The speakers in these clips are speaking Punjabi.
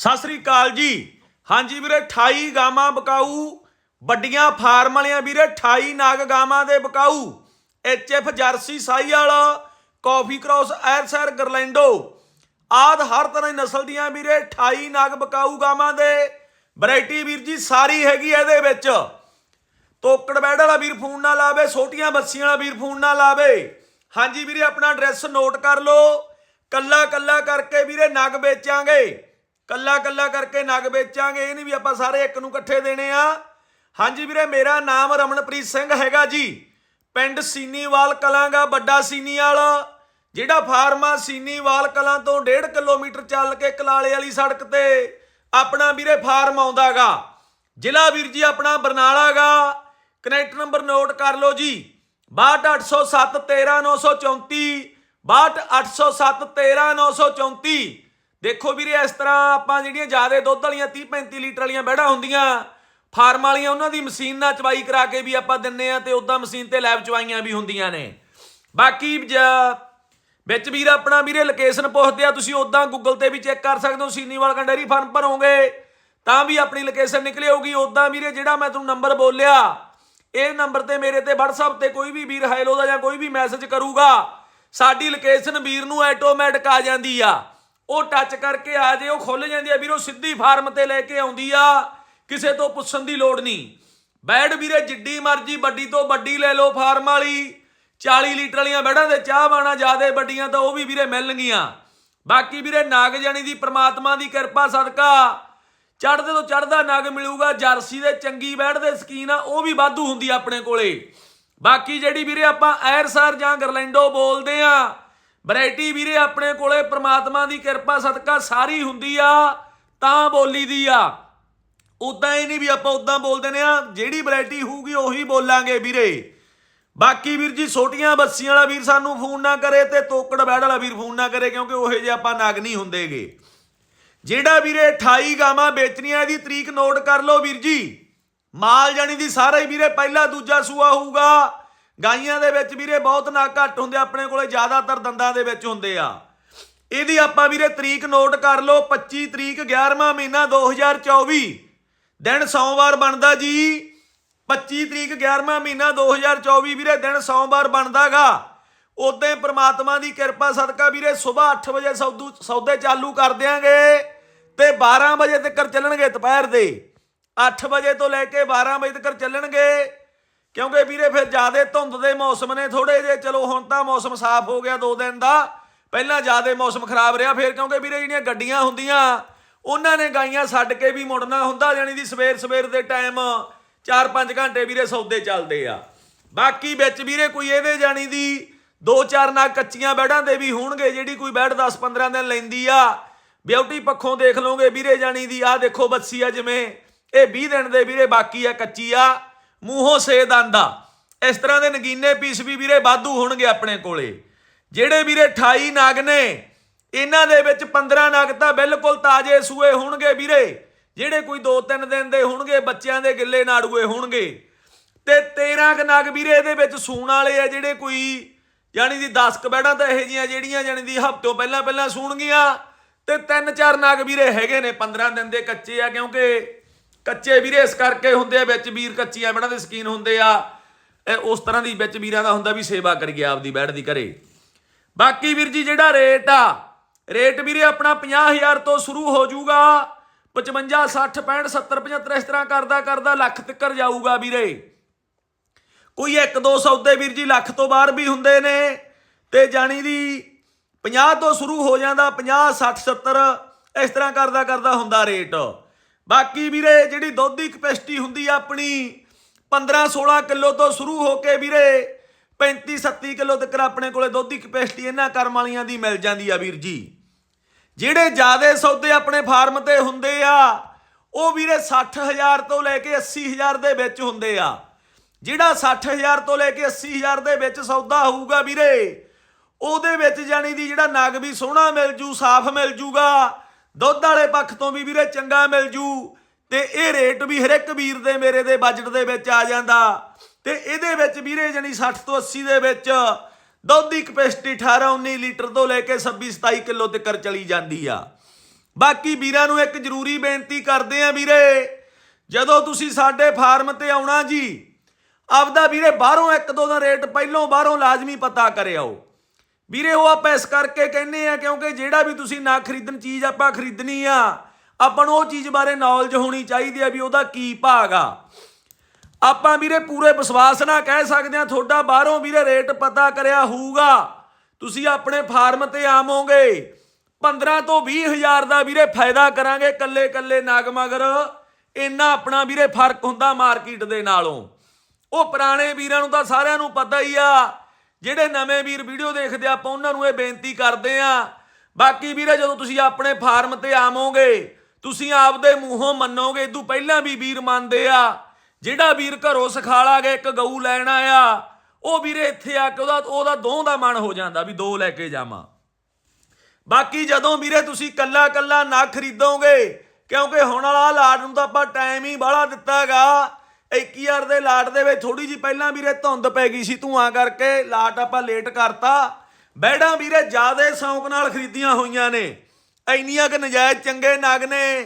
ਸਤਿ ਸ੍ਰੀ ਅਕਾਲ ਜੀ। ਹਾਂਜੀ ਵੀਰੇ 28 ਗਾਵਾਂ ਬਕਾਊ, ਵੱਡੀਆਂ ਫਾਰਮ ਵਾਲੀਆਂ ਵੀਰੇ 28 ਨਾਗ ਗਾਵਾਂ ਦੇ ਬਕਾਊ। ਐਚਐਫ ਜਰਸੀ ਸਾਈ ਵਾਲਾ ਕਾਫੀ ਕ੍ਰਾਸ, ਐਰਸਰ, ਗਰਲੈਂਡੋ। ਆਦ ਹਰ ਤਰ੍ਹਾਂ ਦੀ ਨਸਲ ਦੀਆਂ ਵੀਰੇ 28 ਨਾਗ ਬਕਾਊ ਗਾਵਾਂ ਦੇ। ਵੈਰਾਈਟੀ ਵੀਰ ਜੀ, ਸਾਰੀ ਹੈਗੀ ਇਹਦੇ ਵਿੱਚ। ਤੋਕੜ ਬੈੜ ਵਾਲਾ ਵੀਰ ਫੋਨ ਨਾ ਲਾਵੇ, ਛੋਟੀਆਂ ਬੱਸੀਆਂ ਵਾਲਾ ਵੀਰ ਫੋਨ ਨਾ ਲਾਵੇ। ਹਾਂਜੀ ਵੀਰੇ, ਆਪਣਾ ਐਡਰੈਸ ਨੋਟ ਕਰ ਲਓ। ਕੱਲਾ ਕੱਲਾ ਕਰਕੇ ਵੀਰੇ ਨਗ ਵੇਚਾਂਗੇ। ਕੱਲਾ ਕੱਲਾ ਕਰਕੇ ਨਗ ਵੇਚਾਂਗੇ, ਇਹ ਨਹੀਂ ਵੀ ਆਪਾਂ ਸਾਰੇ ਇੱਕ ਨੂੰ ਇਕੱਠੇ ਦੇਣੇ ਆ। ਹਾਂਜੀ ਵੀਰੇ, ਮੇਰਾ ਨਾਮ ਰਮਨਪ੍ਰੀਤ ਸਿੰਘ ਹੈਗਾ ਜੀ। ਪਿੰਡ ਸੀਨੀਵਾਲ ਕਲਾਂਗਾ ਵੱਡਾ ਸੀਨੀਵਾਲ ਜਿਹੜਾ ਫਾਰਮ ਆ ਸੀਨੀਵਾਲ ਕਲਾਂ ਤੋਂ 1.5 ਕਿਲੋਮੀਟਰ ਚੱਲ ਕੇ ਕਲਾਲੇ ਵਾਲੀ ਸੜਕ ਤੇ ਆਪਣਾ ਵੀਰੇ ਫਾਰਮ ਆਉਂਦਾਗਾ ਜ਼ਿਲ੍ਹਾ ਵੀਰ ਜੀ, ਆਪਣਾ ਬਰਨਾਲਾ ਗਾ। ਕਨੈਕਟ ਨੰਬਰ ਨੋਟ ਕਰ ਲਓ ਜੀ। 6280713934 6280713934 ਦੇਖੋ ਵੀਰੇ, ਇਸ ਤਰ੍ਹਾਂ ਆਪਾਂ ਜਿਹੜੀਆਂ ਜ਼ਿਆਦਾ ਦੁੱਧ ਵਾਲੀਆਂ 30 35 ਲੀਟਰ ਵਾਲੀਆਂ ਬੈੜਾ ਹੁੰਦੀਆਂ, ਫਾਰਮ ਵਾਲੀਆਂ ਉਹਨਾਂ ਦੀ ਮਸ਼ੀਨ ਨਾਲ ਚਵਾਈ ਕਰਾ ਕੇ ਵੀ ਆਪਾਂ ਦਿੰਨੇ ਆ ਤੇ ਉਦਾਂ ਮਸ਼ੀਨ ਤੇ ਲੈਬ ਚਵਾਈਆਂ ਵੀ ਹੁੰਦੀਆਂ ਨੇ। ਬਾਕੀ ਜ- ਵਿੱਚ ਵੀਰ ਆਪਣਾ ਵੀਰੇ ਲੋਕੇਸ਼ਨ ਪੁੱਛਦੇ ਆ, ਤੁਸੀਂ ਉਦਾਂ ਗੂਗਲ ਤੇ ਵੀ ਚੈੱਕ ਕਰ ਸਕਦੇ ਹੋ ਸੀਨੀਵਾਲ ਕਾ ਫਾਰਮ ਭਰੋਗੇ, ਤਾਂ ਵੀ ਆਪਣੀ ਲੋਕੇਸ਼ਨ ਨਿਕਲੇ ਹੋਊਗੀ। ਉਦਾਂ ਵੀਰੇ, ਜਿਹੜਾ ਮੈਂ ਤੁਹਾਨੂੰ ਨੰਬਰ ਬੋਲਿਆ, ਇਹ ਨੰਬਰ ਤੇ ਮੇਰੇ ਤੇ WhatsApp ਤੇ ਕੋਈ ਵੀ ਵੀਰ ਹੈਲੋ ਦਾ ਜਾਂ ਕੋਈ ਵੀ ਮੈਸੇਜ ਕਰੂਗਾ, ਸਾਡੀ ਲੋਕੇਸ਼ਨ ਵੀਰ ਨੂੰ ਆਟੋਮੈਟਿਕ ਆ ਜਾਂਦੀ ਆ। ਉਹ ਟੱਚ ਕਰਕੇ ਆ ਜੇ, ਉਹ ਖੁੱਲ ਜਾਂਦੀ ਆ ਵੀਰੋ, ਸਿੱਧੀ ਫਾਰਮ ਤੇ ਲੈ ਕੇ ਆਉਂਦੀ ਆ। ਕਿਸੇ ਤੋਂ ਪੁੱਛਣ ਦੀ ਲੋੜ ਨਹੀਂ। ਬੈਡ ਵੀਰੇ, ਜਿੱਡੀ ਮਰਜ਼ੀ, ਵੱਡੀ ਤੋਂ ਵੱਡੀ ਲੈ ਲਓ ਫਾਰਮ ਵਾਲੀ। 40 ਲੀਟਰ ਵਾਲੀਆਂ ਬੈੜਾਂ ਦੇ ਚਾਹ ਬਾਣਾ ਜਿਆਦੇ ਵੱਡੀਆਂ ਤਾਂ ਉਹ ਵੀ ਵੀਰੇ ਮਿਲਣਗੀਆਂ ਬਾਕੀ ਵੀਰੇ ਨਾਗ ਜਾਣੀ ਦੀ ਪ੍ਰਮਾਤਮਾ ਦੀ ਕਿਰਪਾ, ਸਦਕਾ। ਚੜਦੇ ਤੋਂ ਚੜਦਾ ਨਾਗ ਮਿਲੂਗਾ, ਜਰਸੀ ਦੇ ਚੰਗੀ ਬੈੜ ਦੇ ਸਕੀਨ ਆ, ਉਹ ਵੀ ਵਾਧੂ ਹੁੰਦੀ ਆਪਣੇ ਕੋਲੇ। ਬਾਕੀ ਜਿਹੜੀ ਵੀਰੇ ਆਪਾਂ ਐਰਸਰ ਜਾਂ ਗਰਲੈਂਡੋ ਬੋਲਦੇ ਆ ਵੈਰਾਈਟੀ ਵੀਰੇ ਆਪਣੇ ਕੋਲੇ ਪ੍ਰਮਾਤਮਾ ਦੀ ਕਿਰਪਾ, ਸਦਕਾ ਸਾਰੀ ਹੁੰਦੀ ਆ, ਤਾਂ ਬੋਲੀ ਦੀ ਆ। ਉਦਾਂ ਹੀ ਨਹੀਂ ਵੀ ਆਪਾਂ ਉਦਾਂ ਬੋਲਦੇ ਨੇ ਆ ਜਿਹੜੀ ਵੈਰਾਈਟੀ ਹੋਊਗੀ ਉਹੀ ਬੋਲਾਂਗੇ ਵੀਰੇ। ਬਾਕੀ ਵੀਰ ਜੀ, ਛੋਟੀਆਂ ਬੱਸੀਆਂ ਵਾਲਾ ਵੀਰ ਸਾਨੂੰ ਫੋਨ ਨਾ ਕਰੇ ਤੇ ਤੋਕੜ ਬੈੜ ਵਾਲਾ ਵੀਰ ਫੋਨ ਨਾ ਕਰੇ, ਕਿਉਂਕਿ ਉਹੇ ਜੇ ਆਪਾਂ ਨਗ ਨਹੀਂ ਹੁੰਦੇਗੇ। ਜਿਹੜਾ ਵੀਰੇ 28 ਗਾਵਾਂ ਵੇਚਣੀਆਂ, ਇਹਦੀ ਤਰੀਕ ਨੋਟ ਕਰ ਲਓ ਵੀਰ ਜੀ। ਮਾਲ ਜਾਣੀ ਦੀ ਸਾਰਾ ਹੀ ਵੀਰੇ, ਪਹਿਲਾ ਦੂਜਾ ਸੂਆ ਹੋਊਗਾ। ਗਾਈਆਂ ਦੇ ਵਿੱਚ ਵੀਰੇ ਬਹੁਤ ਨਾ ਘੱਟ ਹੁੰਦੇ, ਆਪਣੇ ਕੋਲੇ ਜ਼ਿਆਦਾਤਰ ਦੰਦਾਂ ਦੇ ਵਿੱਚ ਹੁੰਦੇ ਆ। ਇਹਦੀ ਆਪਾਂ ਵੀਰੇ ਤਰੀਕ ਨੋਟ ਕਰ ਲਓ 25 ਤਰੀਕ 11ਵਾਂ ਮਹੀਨਾ 2024 ਦਿਨ ਸੋਮਵਾਰ ਬਣਦਾ ਜੀ 25 ਤਰੀਕ 11ਵਾਂ ਮਹੀਨਾ 2024 ਵੀਰੇ, ਦਿਨ ਸੋਮਵਾਰ ਬਣਦਾਗਾ। ਉਦੋਂ ਪ੍ਰਮਾਤਮਾ ਦੀ ਕਿਰਪਾ, ਸਦਕਾ ਵੀਰੇ ਸਵੇਰ 8 ਵਜੇ ਸੌਦੂ, ਸੌਦੇ ਚਾਲੂ ਕਰ ਦਿਆਂਗੇ ਤੇ 12 ਵਜੇ ਤੱਕ ਚੱਲਣਗੇ ਦੁਪਹਿਰ ਦੇ। 8 ਵਜੇ ਤੋਂ ਲੈ ਕੇ 12 ਵਜੇ ਤੱਕ ਚੱਲਣਗੇ। ਕਿਉਂਕਿ ਵੀਰੇ ਫਿਰ ਜਿਆਦੇ ਧੁੰਦ ਦੇ ਮੌਸਮ ਨੇ ਥੋੜੇ ਜੇ ਚਲੋ ਹੁਣ ਤਾਂ ਮੌਸਮ ਸਾਫ਼ ਹੋ ਗਿਆ ਦੋ ਦਿਨ ਦਾ। ਪਹਿਲਾਂ ਜਿਆਦੇ ਮੌਸਮ ਖਰਾਬ ਰਿਹਾ, ਫਿਰ ਕਿਉਂਕਿ ਵੀਰੇ ਜਿਹੜੀਆਂ ਗੱਡੀਆਂ ਹੁੰਦੀਆਂ, ਉਹਨਾਂ ਨੇ ਗਾਈਆਂ ਛੱਡ ਕੇ ਵੀ ਮੁੜਨਾ ਹੁੰਦਾ ਜਾਣੀ ਦੀ ਸਵੇਰ ਸਵੇਰ ਦੇ ਟਾਈਮ 4-5 ਘੰਟੇ ਵੀਰੇ ਸੌਦੇ ਚੱਲਦੇ ਆ। ਬਾਕੀ ਵਿੱਚ ਵੀਰੇ ਕੋਈ ਇਹਦੇ ਜਾਣੀ ਦੀ ਦੋ ਚਾਰ ਨਾ ਕੱਚੀਆਂ ਬੈੜਾਂ ਦੇ ਵੀ ਹੋਣਗੇ, ਜਿਹੜੀ ਕੋਈ ਬੈੜ 10-15 ਦਿਨ ਲੈਂਦੀ ਆ। ਬਿਊਟੀ ਪੱਖੋਂ ਦੇਖ ਲਓਗੇ ਵੀਰੇ ਜਾਣੀ ਦੀ ਆ ਦੇਖੋ ਬੱਸੀ ਆ ਜਿਵੇਂ, ਇਹ 20 ਦਿਨ ਦੇ ਵੀਰੇ ਬਾਕੀ ਆ ਕੱਚੀ ਆ। ਮੂੰਹੋਂ ਸੇਦ ਦੰਦਾ। ਇਸ ਤਰ੍ਹਾਂ ਦੇ ਨਗੀਨੇ ਪੀਸ ਵੀ ਵੀਰੇ ਵਾਧੂ ਹੋਣਗੇ ਆਪਣੇ ਕੋਲੇ। ਜਿਹੜੇ ਵੀਰੇ 28 ਨਾਗ ਨੇ, ਇਹਨਾਂ ਦੇ ਵਿੱਚ 15 ਨਾਗ ਤਾਂ ਬਿਲਕੁਲ ਤਾਜ਼ੇ ਸੂਏ ਹੋਣਗੇ ਵੀਰੇ। ਜਿਹੜੇ ਕੋਈ 2-3 ਦਿਨ ਦੇ ਹੋਣਗੇ, ਬੱਚਿਆਂ ਦੇ ਗਿੱਲੇ ਨਾੜੂਏ ਹੋਣਗੇ। ਤੇ 13 ਕ ਨਗ ਵੀਰੇ ਇਹਦੇ ਵਿੱਚ ਸੂਣ ਵਾਲੇ ਆ, ਜਿਹੜੇ ਕੋਈ ਯਾਨੀ ਦੀ 10 ਕ ਬੈੜਾਂ ਤਾਂ ਇਹੋ ਜੀਆਂ ਜਿਹੜੀਆਂ ਯਾਨੀ ਦੀ ਹਫ਼ਤੋਂ ਪਹਿਲਾਂ ਪਹਿਲਾਂ ਸੂਣਗੀਆਂ। ਤੇ 3-4 ਨਾਗ ਵੀਰੇ ਹੈਗੇ ਨੇ 15 ਦਿਨ ਦੇ ਕੱਚੇ ਆ ਕਿਉਂਕਿ ਕੱਚੇ ਵੀਰੇ, ਇਸ ਕਰਕੇ ਹੁੰਦੇ ਆ ਵਿੱਚ ਵੀਰ ਕੱਚੀਆਂ ਬੈੜਾਂ ਦੇ ਸਕੀਨ ਹੁੰਦੇ ਆ। ਇਹ ਉਸ ਤਰ੍ਹਾਂ ਦੀ ਵਿੱਚ ਵੀਰਾਂ ਦਾ ਹੁੰਦਾ ਵੀ ਸੇਵਾ ਕਰੀਏ ਆਪਦੀ ਬੈੜ ਦੀ ਘਰੇ। ਬਾਕੀ ਵੀਰ ਜੀ, ਜਿਹੜਾ ਰੇਟ ਆ, ਰੇਟ ਵੀਰੇ ਆਪਣਾ 50000 ਤੋਂ ਸ਼ੁਰੂ ਹੋ ਜਾਊਗਾ। 55 60 65 70 75 ਇਸ ਤਰ੍ਹਾਂ ਕਰਦਾ ਕਰਦਾ ਲੱਖ ਤੱਕ ਜਾਊਗਾ ਵੀਰੇ। ਕੋਈ ਇੱਕ, ਦੋ ਸੌਦੇ ਵੀਰ ਜੀ, ਲੱਖ ਤੋਂ ਬਾਹਰ ਵੀ ਹੁੰਦੇ ਨੇ। ਤੇ ਜਾਣੀ ਦੀ 50 ਤੋਂ ਸ਼ੁਰੂ ਹੋ ਜਾਂਦਾ 50 60 70 ਇਸ ਤਰ੍ਹਾਂ ਕਰਦਾ ਕਰਦਾ ਹੁੰਦਾ ਰੇਟ। ਬਾਕੀ ਵੀਰੇ ਜਿਹੜੀ ਦੁੱਧ ਦੀ ਕਪੈਸਿਟੀ ਹੁੰਦੀ ਆ ਆਪਣੀ 15 16 ਕਿਲੋ ਤੋਂ ਸ਼ੁਰੂ ਹੋ ਕੇ ਵੀਰੇ 35 37 ਕਿਲੋ ਤੱਕ ਆਪਣੇ ਕੋਲੇ ਦੁੱਧ ਦੀ ਕਪੈਸਿਟੀ ਇਹਨਾਂ ਕਰਮ ਵਾਲੀਆਂ ਦੀ ਮਿਲ ਜਾਂਦੀ ਆ ਵੀਰ ਜੀ। ਜਿਹੜੇ ਜਿਆਦੇ ਸੌਦੇ ਆਪਣੇ ਫਾਰਮ ਤੇ ਹੁੰਦੇ ਆ, ਉਹ ਵੀਰੇ 60000 ਤੋਂ ਲੈ ਕੇ 80000 ਦੇ ਵਿੱਚ ਹੁੰਦੇ ਆ। ਜਿਹੜਾ 60000 ਤੋਂ ਲੈ ਕੇ 80000 ਦੇ ਵਿੱਚ ਸੌਦਾ ਹੋਊਗਾ ਵੀਰੇ, ਉਹਦੇ ਵਿੱਚ ਜਾਣੀ ਦੀ ਜਿਹੜਾ ਨਗ ਵੀ ਸੋਹਣਾ ਮਿਲ ਜੂ, ਸਾਫ਼ ਮਿਲ ਜੂਗਾ ਦੁੱਧ ਵਾਲੇ ਪੱਖ ਤੋਂ ਵੀ ਵੀਰੇ ਚੰਗਾ ਮਿਲ ਜੂ ਤੇ ਇਹ ਰੇਟ ਵੀ ਹਰੇਕ ਵੀਰ ਦੇ ਮੇਰੇ ਦੇ ਬਜਟ ਦੇ ਵਿੱਚ ਆ ਜਾਂਦਾ। ਤੇ ਇਹਦੇ ਵਿੱਚ ਵੀਰੇ ਜਾਨੀ 60 ਤੋਂ 80 ਦੇ ਵਿੱਚ ਦੁੱਧ ਦੀ ਕਪੈਸਿਟੀ 18 19 ਲੀਟਰ ਤੋਂ ਲੈ ਕੇ 26 27 ਕਿਲੋ ਤੱਕ ਚਲੀ ਜਾਂਦੀ ਆ। ਬਾਕੀ ਵੀਰਾਂ ਨੂੰ ਇੱਕ ਜ਼ਰੂਰੀ ਬੇਨਤੀ ਕਰਦੇ ਆ ਵੀਰੇ, ਜਦੋਂ ਤੁਸੀਂ ਸਾਡੇ ਫਾਰਮ ਤੇ ਆਉਣਾ ਜੀ, ਆਪਦਾ ਵੀਰੇ ਬਾਹਰੋਂ ਇੱਕ ਦੋ ਦਾ ਰੇਟ ਪਹਿਲੋਂ ਬਾਹਰੋਂ ਲਾਜ਼ਮੀ ਪਤਾ ਕਰਿਆਓ ਵੀਰੇ, ਉਹ ਆਪਾਂ ਇਸ ਕਰਕੇ ਕਹਿੰਨੇ ਆ ਕਿਉਂਕਿ ਜਿਹੜਾ ਵੀ ਤੁਸੀਂ ਨਾ ਖਰੀਦਣ ਚੀਜ਼ ਆਪਾਂ ਖਰੀਦਣੀ ਆ, ਆਪਾਂ ਨੂੰ ਉਹ ਚੀਜ਼ ਬਾਰੇ ਨੌਲੇਜ ਹੋਣੀ ਚਾਹੀਦੀ ਆ ਵੀ ਉਹਦਾ ਕੀ ਭਾਗ ਆ। ਆਪਾਂ ਵੀਰੇ ਪੂਰੇ ਵਿਸ਼ਵਾਸ ਨਾਲ ਕਹਿ ਸਕਦੇ ਆ ਤੁਹਾਡਾ ਬਾਹਰੋਂ ਵੀਰੇ ਰੇਟ ਪਤਾ ਕਰਿਆ ਹੋਊਗਾ। ਤੁਸੀਂ ਆਪਣੇ ਫਾਰਮ ਤੇ ਆਵੋਗੇ। 15 ਤੋਂ 20 ਹਜ਼ਾਰ ਦਾ ਵੀਰੇ ਫਾਇਦਾ ਕਰਾਂਗੇ ਕੱਲੇ ਕੱਲੇ ਨਗ ਮਗਰ। ਇੰਨਾ ਆਪਣਾ ਵੀਰੇ ਫ਼ਰਕ ਹੁੰਦਾ ਮਾਰਕੀਟ ਦੇ ਨਾਲੋਂ। ਉਹ ਪੁਰਾਣੇ ਵੀਰਾਂ ਨੂੰ ਤਾਂ ਸਾਰਿਆਂ ਨੂੰ ਪਤਾ ਹੀ ਆ ਜਿਹੜੇ ਨਵੇਂ ਵੀਰ ਵੀਡੀਓ ਦੇਖਦੇ ਆਪਾਂ ਉਹਨਾਂ ਨੂੰ ਇਹ ਬੇਨਤੀ ਕਰਦੇ ਆ। ਬਾਕੀ ਵੀਰੇ, ਜਦੋਂ ਤੁਸੀਂ ਆਪਣੇ ਫਾਰਮ ਤੇ ਆਵੋਗੇ, ਤੁਸੀਂ ਆਪਦੇ ਮੂੰਹੋਂ ਮੰਨੋਗੇ, ਇਦੋਂ ਪਹਿਲਾਂ ਵੀ ਵੀਰ ਮੰਨਦੇ ਆ। ਜਿਹੜਾ ਵੀਰ ਘਰੋਂ ਸਖਾਲਾ ਗਿਆ ਇੱਕ ਗਊ ਲੈਣ ਆਇਆ, ਉਹ ਵੀਰੇ ਇੱਥੇ ਆ ਕੇ ਉਹਦਾ ਉਹਦਾ ਦੋਹ ਦਾ ਮਨ ਹੋ ਜਾਂਦਾ ਵੀ ਦੋ ਲੈ ਕੇ ਜਾਵਾਂ। ਬਾਕੀ ਜਦੋਂ ਵੀਰੇ ਤੁਸੀਂ ਕੱਲਾ ਕੱਲਾ ਨਾ ਖਰੀਦੋਗੇ, ਕਿਉਂਕਿ ਹੁਣ ਵਾਲਾ ਲਾਟ ਨੂੰ ਤਾਂ ਆਪਾਂ ਟਾਈਮ ਹੀ ਬਾਹਲਾ ਦਿੱਤਾਗਾ। 21000 ਦੇ ਲਾਟ ਦੇ ਵਿੱਚ ਥੋੜੀ ਜੀ ਪਹਿਲਾਂ ਵੀਰੇ ਧੁੰਦ ਪੈ ਗਈ ਸੀ, ਧੂਆਂ ਕਰਕੇ ਲਾਟ ਆਪਾਂ ਲੇਟ ਕਰਤਾ। ਬੈੜਾਂ ਵੀਰੇ ਜਿਆਦੇ ਸ਼ੌਂਕ ਨਾਲ ਖਰੀਦੀਆਂ ਹੋਈਆਂ ਨੇ। ਇੰਨੀਆਂ ਕਿ ਨਜਾਇਜ਼ ਚੰਗੇ ਨਗ ਨੇ।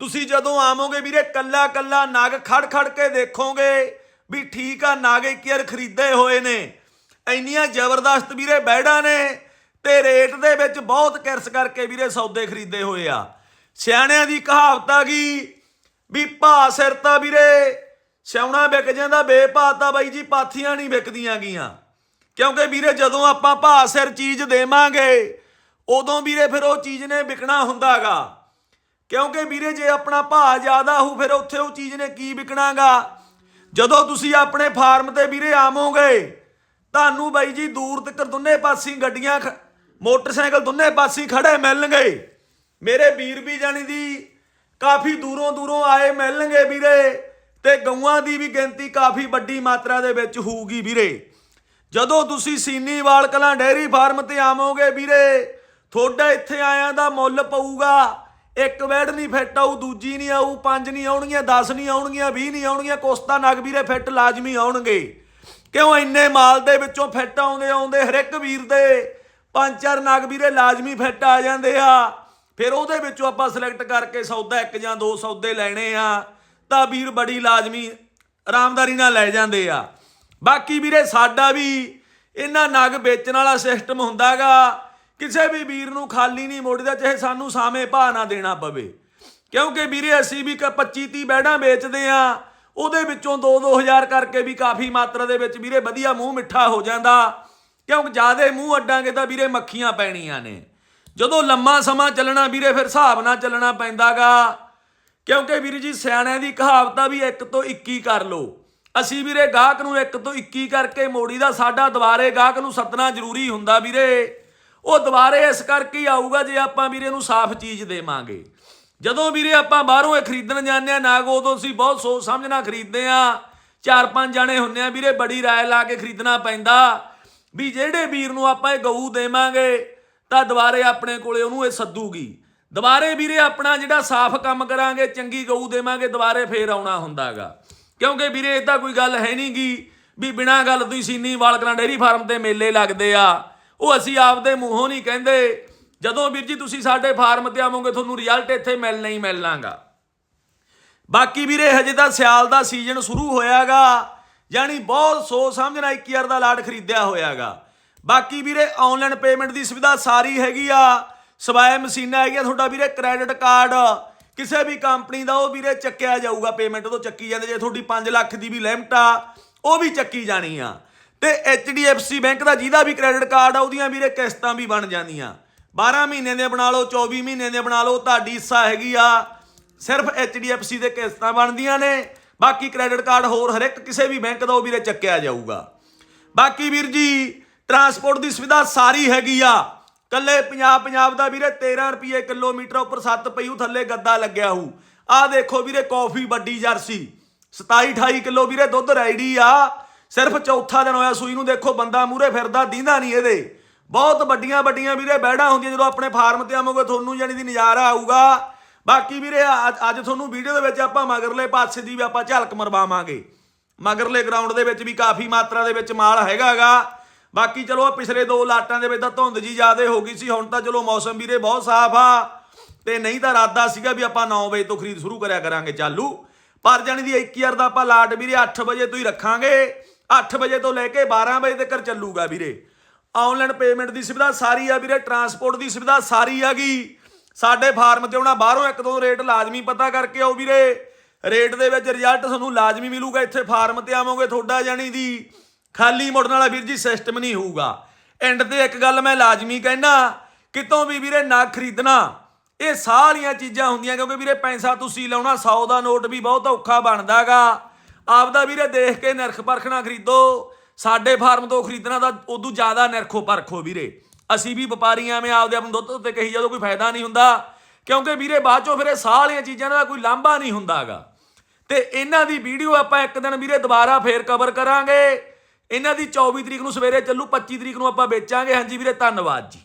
ਤੁਸੀਂ ਜਦੋਂ ਆਵੋਗੇ ਵੀਰੇ, ਕੱਲਾ ਕੱਲਾ ਨਗ ਖੜ ਖੜ ਕੇ ਦੇਖੋਗੇ ਵੀ ਠੀਕ ਆ, ਨਗ ਇੱਕ ਯਾਰ ਖਰੀਦੇ ਹੋਏ ਨੇ। ਇੰਨੀਆਂ ਜ਼ਬਰਦਸਤ ਵੀਰੇ ਬੈੜਾਂ ਨੇ ਤੇ ਰੇਟ ਦੇ ਵਿੱਚ ਬਹੁਤ ਕਿਰਸ ਕਰਕੇ ਵੀਰੇ ਸੌਦੇ ਖਰੀਦੇ ਹੋਏ ਆ। ਸਿਆਣਿਆਂ ਦੀ ਕਹਾਵਤ ਆ ਗਈ ਵੀ ਭਾ ਸਿਰ ਤਾਂ ਵੀਰੇ ਸਿਆਉਣਾ ਵਿਕ ਜਾਂਦਾ ਬੇਭਾ ਤਾਂ ਬਾਈ ਜੀ, ਪਾਥੀਆਂ ਨਹੀਂ ਵਿਕਦੀਆਂ ਗੀਆਂ। ਕਿਉਂਕਿ ਵੀਰੇ ਜਦੋਂ ਆਪਾਂ ਭਾ ਸਿਰ ਚੀਜ਼ ਦੇਵਾਂਗੇ, ਉਦੋਂ ਵੀਰੇ ਫਿਰ ਉਹ ਚੀਜ਼ ਨੇ ਵਿਕਣਾ ਹੁੰਦਾਗਾ। ਕਿਉਂਕਿ ਵੀਰੇ ਜੇ ਆਪਣਾ ਭਾਅ ਜ਼ਿਆਦਾ ਹੋ ਫਿਰ ਉੱਥੇ ਉਹ ਚੀਜ਼ ਨੇ ਕੀ ਵਿਕਣਾਗਾ? ਜਦੋਂ ਤੁਸੀਂ ਆਪਣੇ ਫਾਰਮ ਤੇ ਵੀਰੇ ਆਵੋਗੇ, ਤੁਹਾਨੂੰ ਬਾਈ ਜੀ ਦੂਰ ਤੱਕ ਦੋਨੇ ਪਾਸੇ ਗੱਡੀਆਂ ਖ- ਮੋਟਰਸਾਈਕਲ ਦੋਨੇ ਪਾਸੇ ਖੜੇ ਮਿਲਣਗੇ। ਮੇਰੇ ਵੀਰ ਵੀ ਜਾਣੀ ਦੀ ਕਾਫੀ ਦੂਰੋਂ ਦੂਰੋਂ ਆਏ ਮਿਲਣਗੇ ਵੀਰੇ। ਤੇ ਗਊਆਂ ਦੀ ਵੀ ਗਿਣਤੀ ਕਾਫੀ ਵੱਡੀ ਮਾਤਰਾ ਦੇ ਵਿੱਚ ਹੋਊਗੀ ਵੀਰੇ। ਜਦੋਂ ਤੁਸੀਂ ਸੀਨੀਵਾਲ ਕਲਾਂ ਡੇਅਰੀ ਫਾਰਮ ਤੇ ਆਵੋਗੇ ਵੀਰੇ, ਤੁਹਾਡਾ ਇੱਥੇ ਆਇਆਂ ਦਾ ਮੁੱਲ ਪਊਗਾ। ਇੱਕ ਵੈੜ ਨਹੀਂ ਫਿੱਟ ਆਊ, ਦੂਜੀ ਨਹੀਂ ਆਊ, ਪੰਜ ਨਹੀਂ ਆਉਣਗੀਆਂ 10 ਨਹੀਂ ਆਉਣਗੀਆਂ 20 ਨਹੀਂ ਆਉਣਗੀਆਂ, ਕੋਸਤਾ ਨਗ ਵੀਰੇ ਫਿੱਟ ਲਾਜ਼ਮੀ ਆਉਣਗੇ। ਕਿਉਂ ਇੰਨੇ ਮਾਲ ਦੇ ਵਿੱਚੋਂ ਫਿੱਟ ਆਉਂਦੇ ਆਉਂਦੇ ਹਰ ਇੱਕ ਵੀਰ ਦੇ ਪੰਜ ਚਾਰ ਨਗ ਵੀਰੇ ਲਾਜ਼ਮੀ ਫਿੱਟ ਆ ਜਾਂਦੇ ਆ। ਫਿਰ ਉਹਦੇ ਵਿੱਚੋਂ ਆਪਾਂ ਸਿਲੈਕਟ ਕਰਕੇ ਸੌਦਾ ਇੱਕ ਜਾਂ ਦੋ ਸੌਦੇ ਲੈਣੇ ਆ। ਤਾਂ ਵੀਰ ਬੜੀ ਲਾਜ਼ਮੀ ਆਰਾਮਦਾਰੀ ਨਾਲ ਲੈ ਜਾਂਦੇ ਆ। ਬਾਕੀ ਵੀਰੇ ਸਾਡਾ ਵੀ ਇਹਨਾਂ ਨਗ ਵੇਚਣ ਵਾਲਾ ਸਿਸਟਮ ਹੁੰਦਾਗਾ, ਕਿਸੇ ਵੀ ਵੀਰ ਨੂੰ ਖਾਲੀ ਨਹੀਂ ਮੋੜਦਾ, ਚਾਹੇ ਸਾਨੂੰ ਸਾਵੇਂ ਭਾਅ ਨਾ ਦੇਣਾ ਪਵੇ। ਕਿਉਂਕਿ ਵੀਰੇ ਅਸੀਂ ਵੀ 25 30 ਬੈੜਾਂ ਵੇਚਦੇ ਆ, ਉਹਦੇ ਵਿੱਚੋਂ 2-2000 ਕਰਕੇ ਵੀ ਕਾਫੀ ਮਾਤਰਾ ਦੇ ਵਿੱਚ ਵੀਰੇ ਵਧੀਆ ਮੂੰਹ ਮਿੱਠਾ ਹੋ ਜਾਂਦਾ। ਕਿਉਂਕਿ ਜਿਆਦੇ ਮੂੰਹ ਅੱਡਾਂਗੇ ਤਾਂ ਵੀਰੇ ਮੱਖੀਆਂ ਪੈਣੀਆਂ ਨੇ। ਜਦੋਂ ਲੰਮਾ ਸਮਾਂ ਚੱਲਣਾ ਵੀਰੇ, ਫਿਰ ਹਿਸਾਬ ਨਾਲ ਚੱਲਣਾ ਪੈਂਦਾਗਾ। ਕਿਉਂਕਿ ਵੀਰ ਜੀ, ਸਿਆਣਿਆਂ ਦੀ ਕਹਾਵਤ ਆ ਵੀ ਇੱਕ ਤੋਂ 21 ਕਰ ਲੋ ਅਸੀਂ ਵੀਰੇ ਗਾਹਕ ਨੂੰ ਇੱਕ ਤੋਂ 21 ਕਰਕੇ ਮੋੜੀ ਦਾ ਸਾਡਾ ਦੁਬਾਰੇ ਗਾਹਕ ਨੂੰ ਸੱਦਣਾ ਜ਼ਰੂਰੀ ਹੁੰਦਾ ਵੀਰੇ। ਉਹ ਦੁਬਾਰੇ ਇਸ ਕਰਕੇ ਹੀ ਆਊਗਾ ਜੇ ਆਪਾਂ ਵੀਰੇ ਨੂੰ ਸਾਫ਼ ਚੀਜ਼ ਦੇਵਾਂਗੇ। ਜਦੋਂ ਵੀਰੇ ਆਪਾਂ ਬਾਹਰੋਂ ਇਹ ਖਰੀਦਣ ਜਾਂਦੇ ਆ ਨਾਗ ਉਦੋਂ ਅਸੀਂ ਬਹੁਤ ਸੋਚ ਸਮਝ ਨਾਲ ਖਰੀਦਦੇ ਆ ਚਾਰ ਪੰਜ ਜਾਣੇ ਹੁੰਨੇ ਆ ਵੀਰੇ, ਬੜੀ ਰਾਏ ਲਾ ਕੇ ਖਰੀਦਣਾ ਪੈਂਦਾ। ਵੀ ਜਿਹੜੇ ਵੀਰ ਨੂੰ ਆਪਾਂ ਇਹ ਗਊ ਦੇਵਾਂਗੇ, ਤਾਂ ਦੁਬਾਰੇ ਆਪਣੇ ਕੋਲੇ ਉਹਨੂੰ ਇਹ ਸੱਦੂਗੀ। ਦੁਬਾਰੇ ਵੀਰੇ ਆਪਣਾ ਜਿਹੜਾ ਸਾਫ਼ ਕੰਮ ਕਰਾਂਗੇ, ਚੰਗੀ ਗਊ ਦੇਵਾਂਗੇ, ਦੁਬਾਰੇ ਫੇਰ ਆਉਣਾ ਹੁੰਦਾਗਾ। ਕਿਉਂਕਿ ਵੀਰੇ ਇਦਾਂ ਕੋਈ ਗੱਲ ਹੈ ਨਹੀਂਗੀ ਵੀ ਬਿਨਾਂ ਗੱਲ ਤੋਂ ਹੀ ਸੀਨੀ ਵਾਲਕਲਾਂ ਡੇਰੀ ਫਾਰਮ ਤੇ ਮੇਲੇ ਲੱਗਦੇ ਆ। ਉਹ ਅਸੀਂ ਆਪਦੇ ਮੂੰਹੋਂ ਨਹੀਂ ਕਹਿੰਦੇ। ਜਦੋਂ ਵੀਰ ਜੀ ਤੁਸੀਂ ਸਾਡੇ ਫਾਰਮ ਤੇ ਆਵੋਗੇ, ਤੁਹਾਨੂੰ ਰਿਜ਼ਲਟ ਇੱਥੇ ਮਿਲਣਾ ਹੀ ਮਿਲਣਾਗਾ। ਬਾਕੀ ਵੀਰੇ ਹਜੇ ਤਾਂ ਸਿਆਲ ਦਾ ਸੀਜ਼ਨ ਸ਼ੁਰੂ ਹੋਇਆਗਾ, ਯਾਨੀ ਬਹੁਤ ਸੋਚ ਸਮਝਣਾ ਨਾਲ 21000 ਦਾ ਲਾਟ ਖਰੀਦਿਆ ਹੋਇਆਗਾ। ਬਾਕੀ ਵੀਰੇ ਆਨਲਾਈਨ ਪੇਮੈਂਟ ਦੀ ਸੁਵਿਧਾ ਸਾਰੀ ਹੈਗੀ ਆ। ਸਵਾਏ ਮਸ਼ੀਨਾਂ ਹੈਗੀਆਂ ਤੁਹਾਡਾ ਵੀਰੇ ਕ੍ਰੈਡਿਟ ਕਾਰਡ ਕਿਸੇ ਵੀ ਕੰਪਨੀ ਦਾ ਉਹ ਵੀਰੇ ਚੱਕਿਆ ਜਾਊਗਾ ਪੇਮੈਂਟ ਤੋਂ ਚੱਕੀ ਜਾਂਦੇ, ਜੇ ਤੁਹਾਡੀ 5 ਲੱਖ ਦੀ ਵੀ ਲਿਮਟ ਆ, ਉਹ ਵੀ ਚੱਕੀ ਜਾਣੀ ਆ। ਤੇ HDFC ਬੈਂਕ ਦਾ ਜਿਹਦਾ ਵੀ ਕ੍ਰੈਡਿਟ ਕਾਰਡ ਆ, ਉਹਦੀਆਂ ਵੀਰੇ ਕਿਸ਼ਤਾਂ ਵੀ ਬਣ ਜਾਂਦੀਆਂ। 12 ਮਹੀਨੇ ਦੇ ਬਣਾ ਲਓ 24 ਮਹੀਨੇ ਦੇ ਬਣਾ ਲਓ, ਤੁਹਾਡੀ ਹਿੱਸਾ ਹੈਗੀ ਆ, ਸਿਰਫ HDFC ਦੇ ਕਿਸ਼ਤਾਂ ਬਣਦੀਆਂ ਨੇ। ਬਾਕੀ ਕ੍ਰੈਡਿਟ ਕਾਰਡ ਹੋਰ ਹਰ ਇੱਕ ਕਿਸੇ ਵੀ ਬੈਂਕ ਦਾ ਉਹ ਵੀਰੇ ਚੱਕਿਆ ਜਾਊਗਾ। ਬਾਕੀ ਵੀਰ ਜੀ ਟਰਾਂਸਪੋਰਟ ਦੀ ਸੁਵਿਧਾ ਸਾਰੀ ਹੈਗੀ ਆ। ਕੱਲੇ ਪੰਜਾਬ ਪੰਜਾਬ ਦਾ ਵੀਰੇ 13 ਰੁਪਏ ਕਿਲੋਮੀਟਰ ਉੱਪਰ 7 ਪਈੂ ਥੱਲੇ ਗੱਦਾ ਲੱਗਿਆ ਹੂ। ਆਹ ਦੇਖੋ ਵੀਰੇ ਕਾਫੀ ਵੱਡੀ ਜਰਸੀ। 27 28 ਕਿਲੋ ਵੀਰੇ ਦੁੱਧ ਰੈਡੀ ਆ। ਸਿਰਫ ਚੌਥਾ ਦਿਨ ਹੋਇਆ ਸੂਈ ਨੂੰ ਦੇਖੋ ਬੰਦਾ ਮੂਰੇ ਫਿਰਦਾ, ਦੀਂਦਾ ਨਹੀਂ ਇਹਦੇ। ਬਹੁਤ ਵੱਡੀਆਂ ਵੱਡੀਆਂ ਵੀਰੇ ਬੈੜਾਂ ਹੁੰਦੀਆਂ ਜਦੋਂ ਆਪਣੇ ਫਾਰਮ ਤੇ ਆਵੋਗੇ ਤੁਹਾਨੂੰ ਜਾਨੀ ਦੀ ਨਜ਼ਾਰਾ ਆਊਗਾ। ਬਾਕੀ ਵੀਰੇ ਅੱਜ ਅੱਜ ਤੁਹਾਨੂੰ ਵੀਡੀਓ ਦੇ ਵਿੱਚ ਆਪਾਂ ਮਗਰਲੇ ਪਾਸੇ ਦੀ ਵੀ ਆਪਾਂ ਝਲਕ ਮਰਵਾਵਾਂਗੇ। ਮਗਰਲੇ ਗਰਾਊਂਡ ਦੇ ਵਿੱਚ ਵੀ ਕਾਫੀ ਮਾਤਰਾ ਦੇ ਵਿੱਚ ਮਾਲ ਹੈਗਾਗਾ। ਬਾਕੀ ਚਲੋ ਆਹ ਪਿਛਲੇ ਦੋ ਲਾਟਾਂ ਦੇ ਵਿੱਚ ਤਾਂ ਧੁੰਦ ਜੀ ਜ਼ਿਆਦੇ ਹੋ ਗਈ ਸੀ, ਹੁਣ ਤਾਂ ਚਲੋ ਮੌਸਮ ਵੀਰੇ ਬਹੁਤ ਸਾਫ਼ ਆ। ਤੇ ਨਹੀਂ ਤਾਂ ਇਰਾਦਾ ਸੀਗਾ ਵੀ ਆਪਾਂ 9 ਵਜੇ ਤੋਂ ਖਰੀਦ ਸ਼ੁਰੂ ਕਰਿਆ ਕਰਾਂਗੇ ਚਾਲੂ। ਪਰ ਜਾਣੀ ਦੀ 21000 ਦਾ ਆਪਾਂ ਲਾਟ ਵੀਰੇ 8 ਵਜੇ ਤੋਂ ਹੀ ਰੱਖਾਂਗੇ। 8 ਵਜੇ ਤੋਂ ਲੈ ਕੇ 12 ਵਜੇ ਤੱਕ ਚੱਲੂਗਾ ਵੀਰੇ। ਆਨਲਾਈਨ ਪੇਮੈਂਟ ਦੀ ਸੁਵਿਧਾ ਸਾਰੀ ਆ ਵੀਰੇ, ਟਰਾਂਸਪੋਰਟ ਦੀ ਸੁਵਿਧਾ ਸਾਰੀ ਹੈਗੀ। ਸਾਡੇ ਫਾਰਮ ਤੇ ਆਉਣਾ ਬਾਹਰੋਂ ਇੱਕ ਦੋ ਰੇਟ ਲਾਜ਼ਮੀ ਪਤਾ ਕਰਕੇ ਆਓ ਵੀਰੇ। ਰੇਟ ਦੇ ਵਿੱਚ ਰਿਜ਼ਲਟ ਤੁਹਾਨੂੰ ਲਾਜ਼ਮੀ ਮਿਲੂਗਾ, ਇੱਥੇ ਫਾਰਮ ਤੇ ਆਵੋਗੇ ਤੁਹਾਡਾ ਜਾਣੀ ਦੀ। ਖਾਲੀ ਮੁੜਨ ਵਾਲਾ ਵੀਰ ਜੀ ਸਿਸਟਮ ਨਹੀਂ ਹੋਊਗਾ। ਐਂਡ ਤੇ ਇੱਕ ਗੱਲ ਮੈਂ ਲਾਜ਼ਮੀ ਕਹਿਣਾ, ਕਿਤੋਂ ਵੀ ਵੀਰੇ ਨਾ ਖਰੀਦਣਾ। ਇਹ ਸਾਰੀਆਂ ਚੀਜ਼ਾਂ ਹੁੰਦੀਆਂ ਕਿਉਂਕਿ ਵੀਰੇ ਪੈਸਾ ਤੁਸੀਂ ਲਾਉਣਾ 100 ਦਾ ਨੋਟ ਵੀ ਬਹੁਤ ਔਖਾ ਬਣਦਾਗਾ। ਆਪਦਾ ਵੀਰੇ ਦੇਖ ਕੇ ਨਿਰਖ ਪਰਖਣਾ ਖਰੀਦੋ। ਸਾਡੇ ਫਾਰਮ ਤੋਂ ਖਰੀਦਣਾ ਤਾਂ ਉਦੋਂ ਜ਼ਿਆਦਾ ਨਿਰਖੋ ਪਰਖੋ ਵੀਰੇ। ਅਸੀਂ ਵੀ ਵਪਾਰੀਆਂ ਐਵੇਂ ਆਪਦੇ ਆਪ ਨੂੰ ਦੁੱਧ ਉੱਤੇ ਕਹੀ ਜਦੋਂ ਕੋਈ ਫਾਇਦਾ ਨਹੀਂ ਹੁੰਦਾ। ਕਿਉਂਕਿ ਵੀਰੇ ਬਾਅਦ ਚੋਂ ਫਿਰ ਇਹ ਸਾਰੀਆਂ ਚੀਜ਼ਾਂ ਦਾ ਕੋਈ ਲਾਂਭਾ ਨਹੀਂ ਹੁੰਦਾਗਾ। ਤੇ ਇਹਨਾਂ ਦੀ ਵੀਡੀਓ ਆਪਾਂ ਇੱਕ ਦਿਨ ਵੀਰੇ ਦੁਬਾਰਾ ਫੇਰ ਕਵਰ ਕਰਾਂਗੇ। ਇਹਨਾਂ ਦੀ 24 ਤਰੀਕ ਨੂੰ ਸਵੇਰੇ ਚੱਲੂ 25 ਤਰੀਕ ਨੂੰ ਆਪਾਂ ਵੇਚਾਂਗੇ। ਹਾਂਜੀ ਵੀਰੇ, ਧੰਨਵਾਦ ਜੀ।